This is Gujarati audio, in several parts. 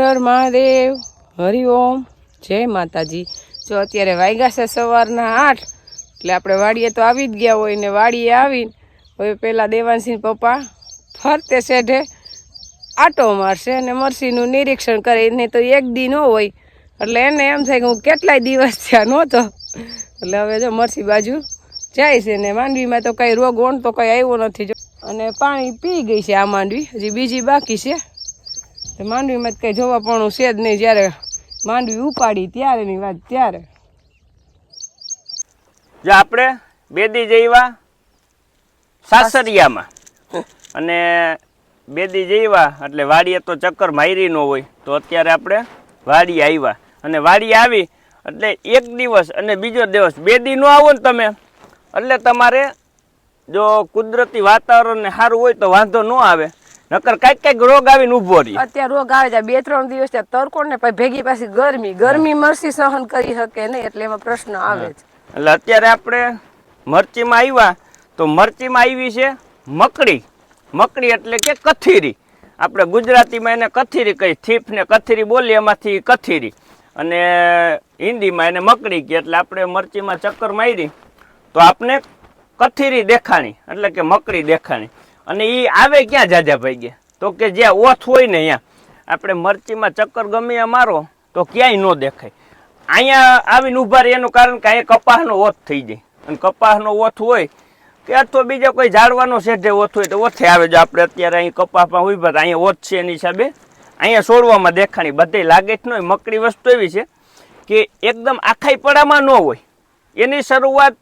હર મહાદેવ હરિઓમ જય માતાજી. જો અત્યારે વાગ્યા છે સવારના આઠ, એટલે આપણે વાડીએ તો આવી જ ગયા હોય ને વાડીએ આવીને, હવે પહેલાં દેવાનસિંહ પપ્પા ફરતે શેઢે આટો મારશે અને મરસીનું નિરીક્ષણ કરે, એને તો એક દી ન હોય. એટલે એને એમ થાય કે હું કેટલાય દિવસ થયા નહોતો. એટલે હવે જો મરસી બાજુ જાય છે ને માંડવીમાં તો કાંઈ રોગ ઓણ તો કંઈ આવ્યો નથી. જો અને પાણી પી ગઈ છે આ માંડવી, હજી બીજી બાકી છે. માંડવીમાં જ કંઈ જોવા પણ છે જ નહીં. જ્યારે માંડવી ઉપાડી, ત્યારેની વાત, ત્યારે. જો આપણે બેદી જઈવા સાસરિયામાં અને બેદી જઈવા એટલે વાડીએ તો ચક્કર મારી ન હોય, તો અત્યારે આપણે વાડી આવ્યા. અને વાડી આવી એટલે એક દિવસ અને બીજો દિવસ બેદી ન આવો ને તમે. એટલે તમારે જો કુદરતી વાતાવરણ ને સારું હોય તો વાંધો ન આવે. નકર કાંઈક કાંઈક રોગ આવીને ઊભો રહી. અત્યારે રોગ આવે છે. બે ત્રણ દિવસ ત્યાં તડકો ને પછી ભેગી પાછી ગરમી. ગરમી મરસી સહન કરી શકે નહીં એટલે એમાં પ્રશ્ન આવે છે. એટલે અત્યારે આપણે મરચીમાં આવ્યા તો મરચીમાં આવી છે મકડી. મકડી એટલે કે કથીરી. આપણે ગુજરાતીમાં એને કથીરી કહી થીફ ને કથીરી બોલીએ એમાંથી કથીરી. અને હિન્દીમાં એને મકડી કહે એટલે આપણે મરચીમાં ચક્કર મારી તો આપણે કથીરી દેખાણી. એટલે કે મકડી દેખાણી. અને એ આવે ક્યાં જાજા ભાઈ તો કે જ્યાં ઓથ હોય ને અહીંયા, આપણે મરચીમાં ચક્કર ગમે મારો, તો ક્યાંય ન દેખાય. અહીંયા આવીને ઊભા રહે એનું કારણ કે અહીંયા કપાસનો ઓથ થઈ જાય. અને કપાસનો ઓથ હોય, કે અથવા બીજા કોઈ ઝાડવાનો શેઢે ઓથ હોય તો ઓથે આવે. જો આપણે અત્યારે અહીં કપાસમાં ઊભા અહીંયા ઓથ છે એની હિસાબે. અહીંયા છોડવામાં દેખાણી બધે લાગે જ ન હોય. મકડી વસ્તુ એવી છે કે એકદમ આખાઈ પડામાં ન હોય. એની શરૂઆત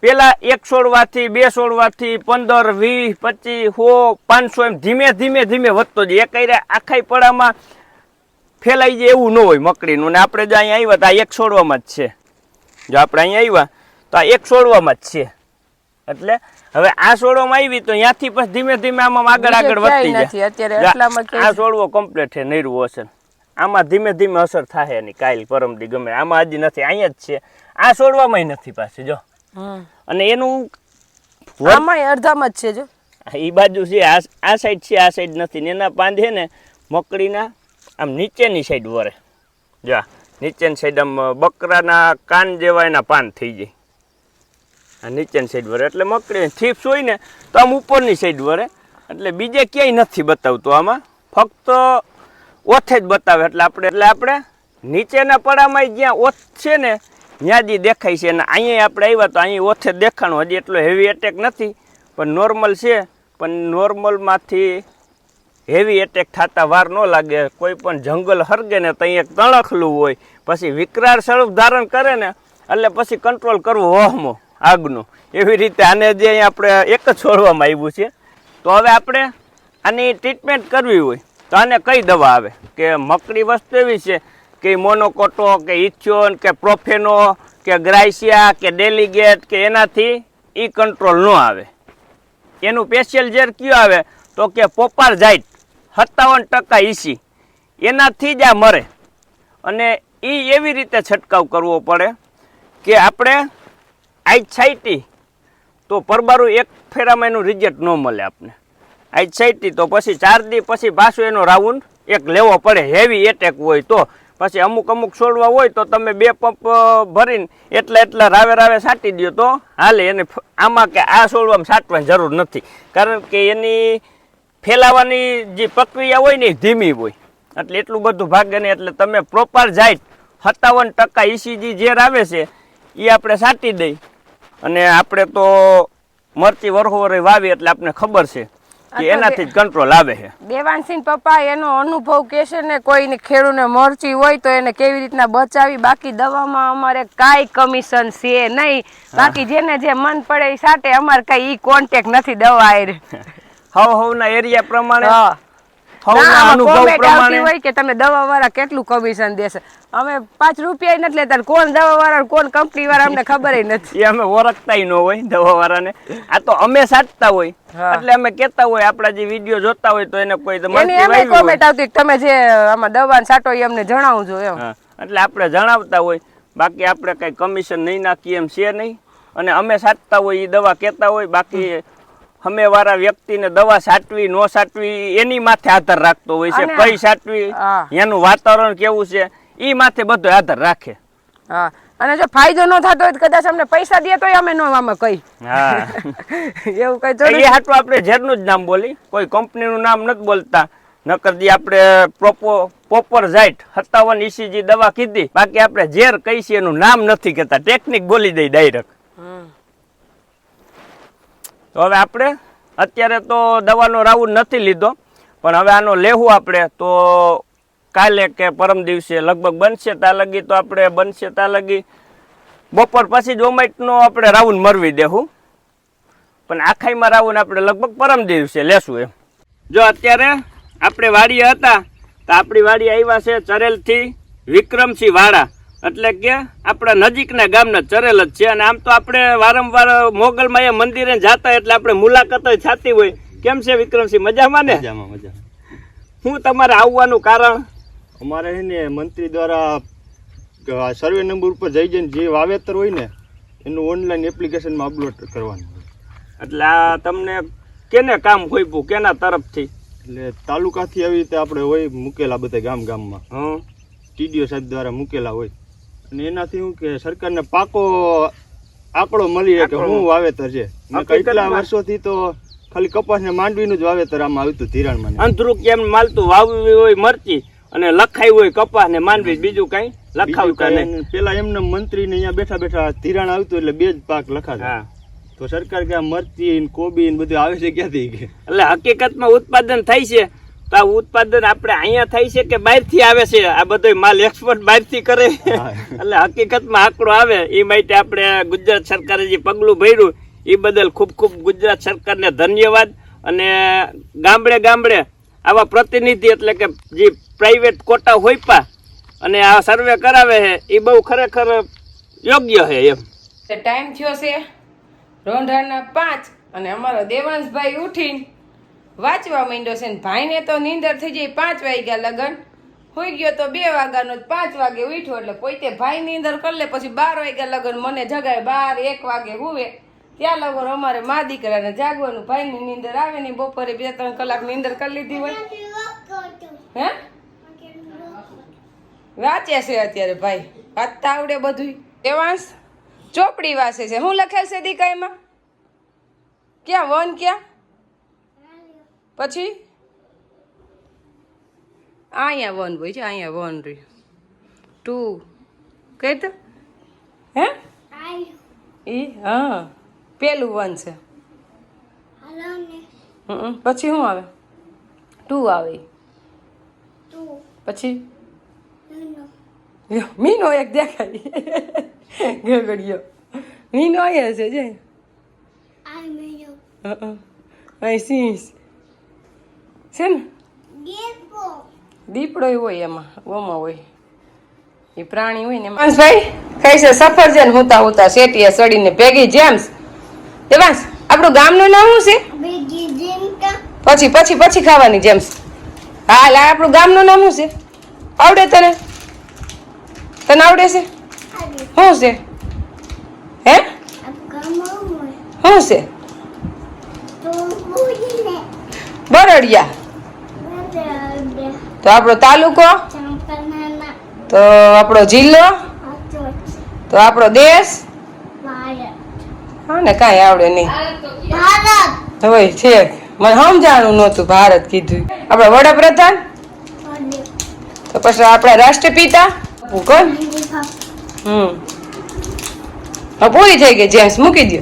પેલા એક છોડવાથી બે છોડવાથી પંદર વીસ પચીસ સો પાંચસો એમ ધીમે ધીમે ધીમે વધતો જાય. એક આખાઈ પડામાં ફેલાઈ જાય એવું ન હોય મકડીનું. ને આપણે જો અહીંયા આવ્યા તો આ એક છોડવામાં જ છે. જો આપણે અહીંયા આવ્યા તો આ એક છોડવામાં જ છે. એટલે હવે આ છોડવામાં આવી તો ત્યાંથી પછી ધીમે ધીમે આમાં આગળ આગળ વધતી. જાય. આ છોડવો કમ્પ્લીટ છે નૈરું હશે આમાં ધીમે ધીમે અસર થાય એની કાલ પરમદી ગમે. આમાં હજી નથી અહીંયા જ છે. આ છોડવામાં નથી પાછી જો. અને એનું આમાં અડધામાં જ છે જો. એ બાજુ છે આ આ સાઈડ છે આ સાઈડ નથી. ને એના પાંદ છે ને મકડીના આમ નીચેની સાઈડ વરે. જો આ નીચેની સાઈડ આમ બકરાના કાન જેવા એના પાન થઈ જાય. આ નીચેની સાઈડ વરે. એટલે મકડી થીપ્સ હોય ને તો આમ ઉપરની સાઈડ વરે. એટલે બીજે ક્યાંય નથી બતાવતું આમાં. ફક્ત ઓથે જ બતાવે. એટલે આપણે એટલે આપણે નીચેના પડામાં જ્યાં ઓથ છે ને ઈ દેખાય છે અને અહીંયા આપણે આવ્યા તો અહીં જ દેખાણું હજી એટલો હેવી એટેક નથી, પણ નોર્મલ છે, પણ નોર્મલમાંથી હેવી એટેક થતા વાર ન લાગે. કોઈ પણ જંગલ હરગે ને ત્યાં એક તણખલું હોય. પછી વિકરાળ સ્વરૂપ ધારણ કરે ને, એટલે પછી કંટ્રોલ કરવું વહમો આગનું. એવી રીતે આને જે આપણે એક જ છોડવામાં આવ્યું છે. તો હવે આપણે આની ટ્રીટમેન્ટ કરવી હોય. તો આને કઈ દવા આવે? કે મકડી વસ્તુ એવી છે કે મોનોકોટો, કે ઇથિયોન, કે પ્રોફેનો, કે ગ્રાઇસિયા કે ડેલિગેટ, કે એનાથી એ કંટ્રોલ ન આવે. એનું પેશિયલ ઝેર કયું આવે? તો કે પોપાર જાઈટ સત્તાવન ટકા ઈસી. એનાથી જ આ મરે. અને એ એવી રીતે છંટકાવ કરવો પડે કે આપણે આજ છાંટી તો પરબારું એક ફેરામાં એનું રિઝલ્ટ ન મળે આપને. આજ છાંટી તો પછી ચાર દી પછી પાછું એનો રાઉન્ડ એક લેવો પડે. હેવી એટેક હોય તો પછી અમુક અમુક છોડવા હોય તો તમે બે પંપ ભરીને એટલા એટલા રાવે રાવે છાંટી દો તો હાલે. એને આમાં કે આ છોડવામાં છાંટવાની જરૂર નથી. કારણ કે એની ફેલાવાની જે પ્રક્રિયા હોય ને એ ધીમી હોય. એટલે એટલું બધું ભાગે નહીં. એટલે તમે પ્રોપર જાય સત્તાવન ટકા ઈસીજી ઝેર આવે છે, એ આપણે છાંટી દઈ. અને આપણે તો મરચી વરહોવરે વાવી એટલે આપણે ખબર છે. કે એનાથી કંટ્રોલ આવે છે. દેવાનસિંહ પપ્પા એનો અનુભવ કહેશે ને કોઈને ખેડૂને મરચી હોય તો એને કેવી રીતના બચાવી બાકી દવામાં અમારે કાંઈ કમિશન છે નહીં. બાકી જેને જે મન પડે એ સાટે અમારે કઈ ઈ કોન્ટેક નથી દવા હવ હવના એરિયા પ્રમાણે હોય કે તમે દવા વાળા કેટલું કમિશન દેશે અમે પાંચ રૂપિયા નથી લેતા કોણ દવા વાળા કોણ કંપની વાળા અમને ખબર નથી. એ અમે ઓળખતા ન હોય દવાવાળાને. આ તો અમે સાચતા હોય. એટલે અમે કેતા હોય આપણા જે વીડિયો જોતા હોય તો એને કોઈ એની કોમેન્ટ આવતી તમે જે આમાં દવા સાટો એ અમને જણાવજો એમ. એટલે આપણે જણાવતા હોય. બાકી આપણે કઈ કમિશન નહીં નાખીએ એમ છે નહીં. અને અમે સાચતા હોય એ દવા કેતા હોય બાકી સામેવાળા વ્યક્તિને દવા સાટવી ન સાટવી એની માથે આધાર રાખતો હોય છે. કઈ સાટવી એનું વાતાવરણ કેવું છે એ માથે બધો આધાર રાખે. હા. અને જો ફાયદો ન થતો હોય તો કદાચ અમને પૈસા દે તો અમે નો આમાં કઈ. હા. એવું કઈ એ હાટું આપણે ઝેરનું જ નામ બોલી. કોઈ કંપનીનું નામ નથી બોલતા. નકર દી આપણે પ્રોપો પોપર ઝાઇટ સત્તાવન ઈસીજી દવા કીધી. બાકી આપણે ઝેર કઈ છે એનું નામ નથી કહેતા. ટેકનિક બોલી દઈ ડાયરેક્ટ. તો હવે આપણે અત્યારે તો દવાનો રાઉન્ડ નથી લીધો, પણ હવે આનો લેવું આપણે તો કાલે કે પરમ દિવસે લગભગ બનશે ત્યાં લગી તો આપણે બનશે ત્યાં લગી બપોર પછી જ ઓમાઇટનો આપણે રાઉન્ડ મરવી દેવું પણ આખાઈમાં રાઉન્ડ આપણે લગભગ પરમ દિવસે લેશું એમ. જો અત્યારે આપણે વાડીએ હતા, તો આપણી વાડી આવ્યા છે ચરેલથી વિક્રમસિંહ વાડા એટલે કે આપણા નજીકના ગામના ચરેલ જ છે અને આમ તો આપણે વારંવાર મોગલમાં એ મંદિરે જતા એટલે આપણે મુલાકાત છાતી હોય. કેમ છે વિક્રમસિંહ? મજામાં ને? મજામાં મજા હું તમારે આવવાનું કારણ? અમારે છે ને મંત્રી દ્વારા સર્વે નંબર ઉપર જઈ જઈને જે વાવેતર હોય ને એનું ઓનલાઈન એપ્લિકેશનમાં અપલોડ કરવાનું એટલે આ તમને કેને કામ ખોઈપું કેના તરફથી? એટલે તાલુકાથી આવી રીતે આપણે હોય મૂકેલા બધા ગામ ગામમાં હં. ટીડીઓ સાહેબ દ્વારા મૂકેલા હોય. અને એનાથી શું કે સરકારને પાકો આંકડો મળી રહે કે હું વાવેતર છે. કેટલા વર્ષોથી તો ખાલી કપાસ ને માંડવીનું જ વાવેતર આમાં આવ્યું ધિરાણમાં ને. અંધરું કેમ માલતું વાવવી હોય મરચી અને લખાયું હોય કપાસ ને માંડવી બીજું કઈ લખાવ્યું એને પેલા એમને મંત્રી ને અહીંયા બેઠા બેઠા ધિરાણ આવતું એટલે બે જ પાક લખાતા. તો સરકાર કે મરચી ને કોબી ને બધું આવે છે ક્યાંથી એટલે હકીકતમાં ઉત્પાદન થાય છે. તો આ ઉત્પાદન આપણે અહીંયા થાય છે કે બહારથી આવે છે? આ બધો માલ એક્સપોર્ટ બહારથી કરે? એટલે હકીકતમાં આંકડો આવે. એ માટે આપણે ગુજરાત સરકારે જે પગલું ભર્યું એ બદલ ખૂબ ખૂબ ગુજરાત સરકારને ધન્યવાદ અને ગામડે ગામડે આવા પ્રતિનિધિ એટલે કે જે પ્રાઇવેટ કોટા હોઈપા અને આ સર્વે કરાવે છે એ બહુ ખરેખર યોગ્ય છે એમ. ટાઈમ થયો છે. રોંઢાના પાંચ અને અમારો દેવાંશભાઈ ઉઠીને વાંચવા માંડ્યો છે ને ભાઈને તો નીંદર થઈ જાય પાંચ વાગ્યા લગન. હોઈ ગયો તો બે વાગ્યાનો જ પાંચ વાગે ઉઠ્યો એટલે પોતે ભાઈ નીંદર કરી લે, પછી બાર વાગ્યા લગન મને જગાય, બાર એક વાગે હુવે. ત્યાં લગન અમારે મા દીકરાને જાગવાનું, ભાઈની નીંદર આવે ને બપોરે બે ત્રણ કલાક નીંદર કરી લીધી હોય. હે? વાંચે છે અત્યારે ભાઈ. વાંચતા આવડે બધું વાંસ ચોપડી વાંચે છે. હું લખેલ છે દીકા એમાં ક્યાં, વન ક્યાં? પછી? અહીંયા વન હોય છે અહીંયા વન રહ્યું ટુ કઈ તો હે? ઈ હા. પેલું વન છે. પછી શું આવે? ટુ આવે. પછી? મીનો. એક દેખાય. ગગડિયો. મીનો અહીંયા છે જે. અહીં સિંહ છે ને? દીપડો હોય એમાં ગોમાં હોય. એ પ્રાણી હોય ને ભાઈ કઈ છે સફરજન હુતા હુતા શેટીએ સડીને ભેગી જેમ્સ દેવાંશ આપણું ગામનું નામ શું છે? પછી પછી પછી ખાવાની જેમ્સ હા લા આપણું ગામનું નામ શું છે? આવડે તને? તને આવડે છે? શું છે? હે? શું છે? બરડિયા. તો આપણો તાલુકો? તો આપણો જિલ્લો? તો આપણો દેશ? હા ને કાંઈ આવડે નહીં. હવે છે મને સમજાણું નહોતું ભારત કીધું. આપણા વડાપ્રધાન? તો પછી આપણા રાષ્ટ્રપિતા? કોણ હમ. પૂરી થઈ ગઈ. જેમ્સ મૂકી દો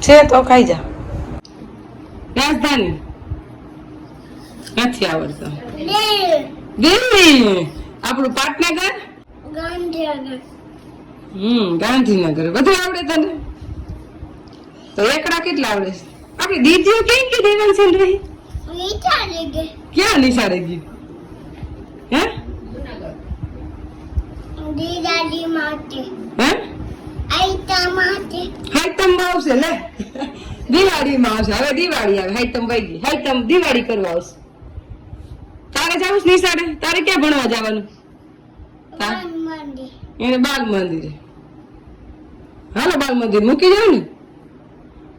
છે તો ખાઈ જા. રાજધાની. નથી આવડતો? દિલ્હી. આપણું પાટનગર? હમ ગાંધીનગર. બધું આવડે તને? તો એકડા કેટલા આવડે? આપણી દીદીઓ કઈ કે દેવાંશી રહી ક્યાં નિશાળે ગઈ? હે? હે? હાઈતમ આવશે લે. દિવાળીમાં આવશે. હવે દિવાળી આવે. હાઈતમ વહી ગઈ. હાઈતમ દિવાળી કરવા આવશે. તારે જવું છે નિશાળે? તારે ક્યાં ભણવા જવાનું? એને બાગ મંદિરે. હાલો બાગ મંદિર. મૂકી જાવ ને?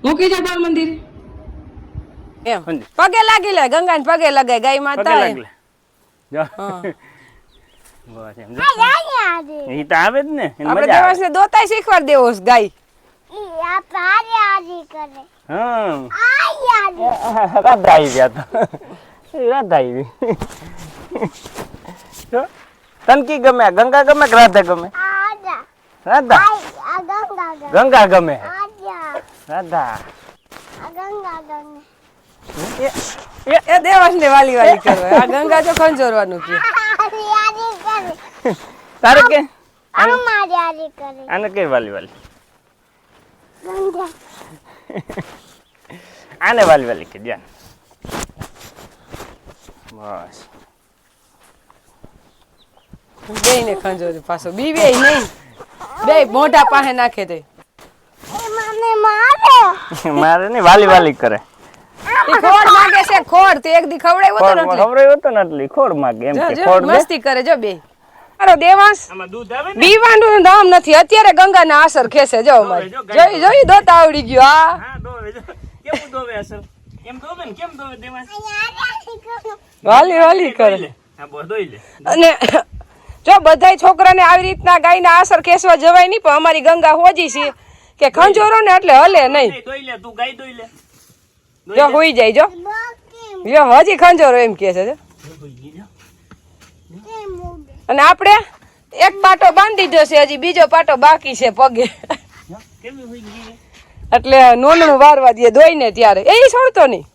મૂકી જાવ બાગ મંદિરે? એમ. પગે લાગી લે ગંગાને પગે લગાય ગાય પગે માતા લાગલે જો. હા. બસ એમ. જો. ઈ તો આવે જ ને. આપણે શીખવાડ દેવો ગાય. હા. ગયા રાધા આવી જો કી ગમે? ગંગા ગમે કે રાધા ગમે? રાધા? ગંગા ગમે. રાધા? એ દેવાંશને વાલી વાલી કરો આ ગંગા તો ખંજોરવાનું કે? તારે કે? આને કઈ વાલી વાલી આને વાલી વાલી કે ધ્યાન. બસ બે ને ખંજોર પાછો. બીવે નહીં. બે મોટા પાસે નાખે તે. મારે. નહીં વાલી વાલી કરે. ઈ ખોડ માગે છે ખોડ. તે એક દી ખવડાવ્યો તો ખોડ ને એટલે. ખબર હતો ને એટલી ખોડ માગે એમ કે ખોડ મસ્તી કરે જો બે. મારો દેવાંશ. આમાં દૂધ આવે બીવાનું નામ નથી. અત્યારે ગંગાના આસર ખેસે જો અમારે. જોઈ જોઈ દોતા આવડી ગયો હા. દોવે જો. કેવું દોવે અસલ એમ દોવે ને? કેમ દોવે દેવા વાલી વાલી કરે. હા બો લે. અને જો બધાય છોકરાને આવી રીતના ગાયના આસર કેસવા જવાય નહીં પણ અમારી ગંગા હોજી છે કે ખંજોરો ને એટલે હલે નહીં. દોઈ લે તું ગાય દોઈ લે. જો હોઈ જાય જો. જો હજી ખંજોરો એમ કે છે અને આપણે એક પાટો બાંધી દીધો છે હજી બીજો પાટો બાકી છે પગે. કેમ હોઈ ગઈ એટલે નોનનું વારવા દે ધોઈને ત્યારે. એ છોડતો નહીં.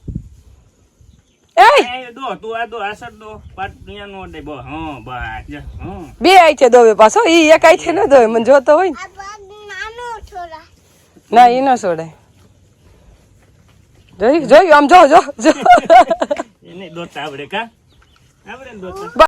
બો હા બસ જા હા. બે આઈ દોવે પાછો. ઈ એક આઈ ન દોવે. મને જોતો હોય ના. એ ન છોડે જોયું? જોયું? આમ જો જો જો. એને દોતા આવડે કા? આવડે દોતા.